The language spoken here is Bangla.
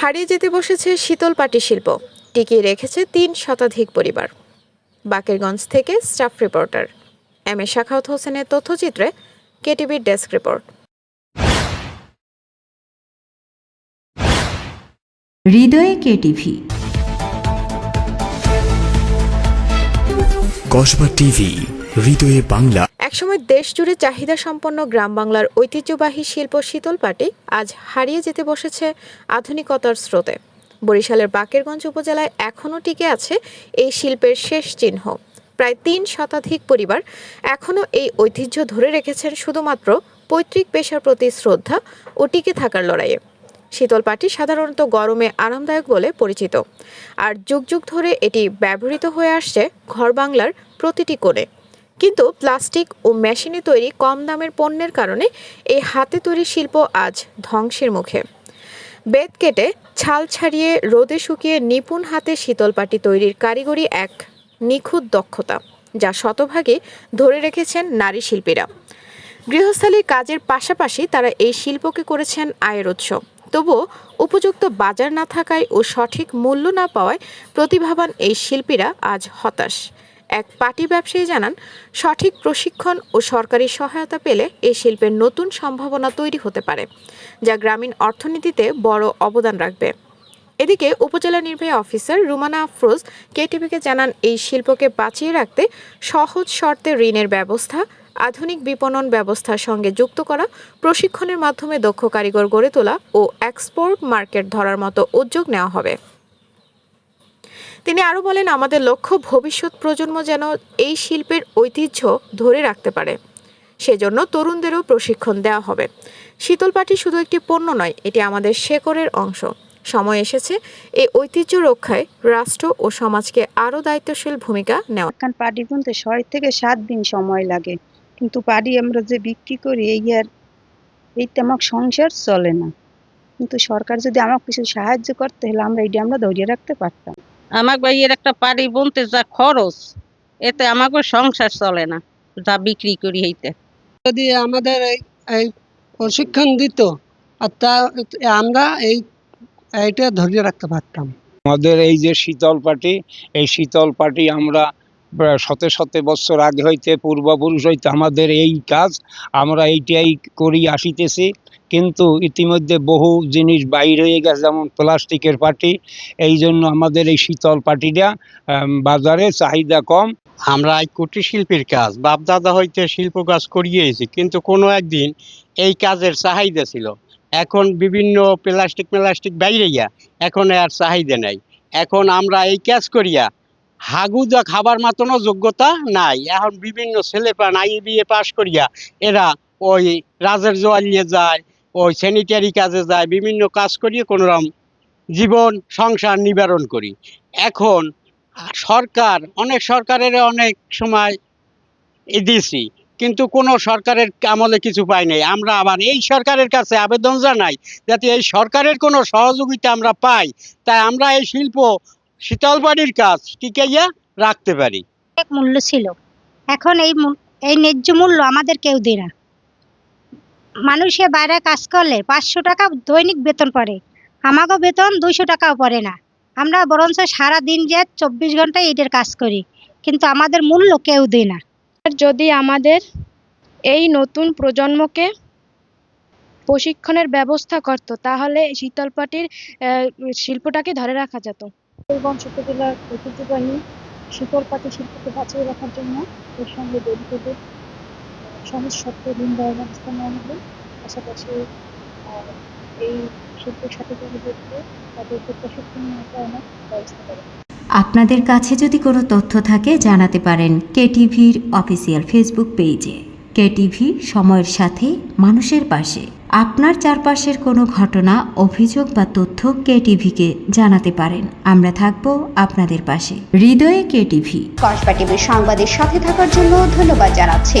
হারিয়ে যেতে বসেছে শীতল পাটি শিল্প। টিকিয়ে রেখেছে তিন শতাধিক পরিবার। বাকেরগঞ্জ থেকে staff reporter. M A Shakhawat হোসেনের তথ্যচিত্রে কেটিভির ডেস্ক রিপোর্ট। হৃদয়ে কেটিভি। কসবা টিভি হৃদয়ে বাংলা। একসময় দেশ জুড়ে চাহিদা সম্পন্ন গ্রাম বাংলার ঐতিহ্যবাহী শিল্প শীতল পাটি আজ হারিয়ে যেতে বসেছে আধুনিকতার স্রোতে। বরিশালের বাকেরগঞ্জ উপজেলায় এখনও টিকে আছে এই শিল্পের শেষ চিহ্ন। প্রায় তিন শতাধিক পরিবার এখনও এই ঐতিহ্য ধরে রেখেছেন শুধুমাত্র পৈতৃক পেশার প্রতি শ্রদ্ধা ও টিকে থাকার লড়াইয়ে। শীতল পাটি সাধারণত গরমে আরামদায়ক বলে পরিচিত। আর যুগ যুগ ধরে এটি ব্যবহৃত হয়ে আসছে ঘর বাংলার প্রতিটি কোণে। কিন্তু প্লাস্টিক ও মেশিনে তৈরি কম দামের পণ্যের কারণে এই হাতে তৈরি শিল্প আজ ধ্বংসের মুখে। বেত কেটে ছাল ছাড়িয়ে রোদে শুকিয়ে নিপুণ হাতে শীতল পাটি তৈরির কারিগরি এক নিখুঁত দক্ষতা, যা শতভাগে ধরে রেখেছেন নারী শিল্পীরা। গৃহস্থালীর কাজের পাশাপাশি তারা এই শিল্পকে করেছেন আয়ের উৎস। তবুও উপযুক্ত বাজার না থাকায় ও সঠিক মূল্য না পাওয়ায় প্রতিভাবান এই শিল্পীরা আজ হতাশ। এক পাটি ব্যবসায়ী জানান, সঠিক প্রশিক্ষণ ও সরকারি সহায়তা পেলে এই শিল্পের নতুন সম্ভাবনা তৈরি হতে পারে, যা গ্রামীণ অর্থনীতিতে বড় অবদান রাখবে। এদিকে উপজেলা নির্বাহী অফিসার রুমানা আফরোজ কেটিভিকে জানান, এই শিল্পকে বাঁচিয়ে রাখতে সহজ শর্তে ঋণের ব্যবস্থা, আধুনিক বিপণন ব্যবস্থার সঙ্গে যুক্ত করা, প্রশিক্ষণের মাধ্যমে দক্ষ কারিগর গড়ে তোলা ও এক্সপোর্ট মার্কেট ধরার মতো উদ্যোগ নেওয়া হবে। তিনি আরও বলেন, আমাদের লক্ষ্য ভবিষ্যৎ প্রজন্ম যেন এই শিল্পের ঐতিহ্য ধরে রাখতে পারে। সেজন্য তরুণদেরও প্রশিক্ষণ দেওয়া হবে। শীতল পাটি শুধু একটি পণ্য নয়, এটি আমাদের শেকড়ের অংশ। সময় এসেছে এই ঐতিহ্য রক্ষায় রাষ্ট্র ও সমাজকে আরও দায়িত্বশীল ভূমিকা নেওয়া। এখন পাটি বুনতে ছয় থেকে সাত দিন সময় লাগে। কিন্তু পাটি আমরা যে বিক্রি করি, এই আর এইটা আমার সংসার চলে না। কিন্তু সরকার যদি আমাকে কিছু সাহায্য করতে হলে আমরা এইটা আমরা ধরে রাখতে পারতাম। আমার ভাইয়ের একটা পাড়ি বুনতে যা খরচ এতে আমাকে সংসার চলে না যা বিক্রি করি এইতে। যদি আমাদের এই এই প্রশিক্ষণ দিত আর তা আমরা এই এইটা ধরে রাখতে পারতাম। আমাদের এই যে শীতল পাটি এই শীতল পাটি আমরা শত শত বছর আগে হইতে পূর্বপুরুষ হইতে আমাদের এই কাজ আমরা এইটাই করি আসিতেছি। কিন্তু ইতিমধ্যে বহু জিনিস বাইর হয়ে গেছে, যেমন প্লাস্টিকের পাটি। এই জন্য আমাদের এই শীতল পাটিটা বাজারে চাহিদা কম। আমরা এই কুটির শিল্পীর কাজ বাপ দাদা হইতে শিল্প কাজ করিয়েছি, কিন্তু কোনো একদিন এই কাজের চাহিদা ছিল। এখন বিভিন্ন প্লাস্টিক প্লাস্টিক বাইরে গিয়া, এখন আর চাহিদা নাই। এখন আমরা এই কাজ করিয়া হাগুদা খাবার মতনও যোগ্যতা নাই। এখন বিভিন্ন ছেলে পান আই বিএ পাশ করিয়া, এরা ওই রাজের জোয়ালিয়ে যায় ওই স্যানিটারি কাজে যায়, বিভিন্ন কাজ করিয়ে কোনোরকম জীবন, সংসার নিবারণ করি। এখন সরকার, অনেক সরকারের অনেক সময় এ দিয়েছি, কিন্তু কোনো সরকারের আমলে কিছু পাই নাই। আমরা আবার এই সরকারের কাছে আবেদন জানাই যাতে এই সরকারের কোনো সহযোগিতা আমরা পাই। তাই আমরা এই শিল্প শীতলবাড়ির কাজ টিকাইয়া রাখতে পারি। মূল্য ছিল। এখন এই এই ন্যায্য মূল্য আমাদের কেউ দেয় না। মানুষে বাইরে কাজ করলে পাঁচশো টাকা দৈনিক বেতন পড়ে। আমাকেও বেতন দুইশো টাকাও পড়ে না। আমরা বরঞ্চ সারা দিন যে চব্বিশ ঘণ্টা এটার কাজ করি কিন্তু আমাদের মূল্য কেউ দেয় না। যদি আমাদের এই নতুন প্রজন্মকে প্রশিক্ষণের ব্যবস্থা করতো তাহলে শীতলপাটির আহ, শিল্পটাকে ধরে রাখা যেত। উপজেলার ঐতিহ্যবাহী শীতল পাটি শিল্পকে বাঁচিয়ে রাখার জন্য এর সঙ্গে জড়িতদের সহজ শর্ত ঋণ দেওয়ার ব্যবস্থা নেওয়া হবে পাশাপাশি আহ, এই শিল্পের সাথে জড়িতদের তাদেরকে প্রশিক্ষণ নেওয়ার ব্যবস্থা করা। আপনাদের কাছে যদি কোনো তথ্য থাকে জানাতে পারেন কেটিভির অফিসিয়াল ফেসবুক পেজে। কেটিভি সময়ের সাথে মানুষের পাশে। আপনার চারপাশের কোনো ঘটনা অভিযোগ বা তথ্য কেটিভিকে জানাতে পারেন। আমরা থাকব আপনাদের পাশে। হৃদয়ে কেটিভি। কসবা টিভির সংবাদের সাথে থাকার জন্য ধন্যবাদ জানাচ্ছি।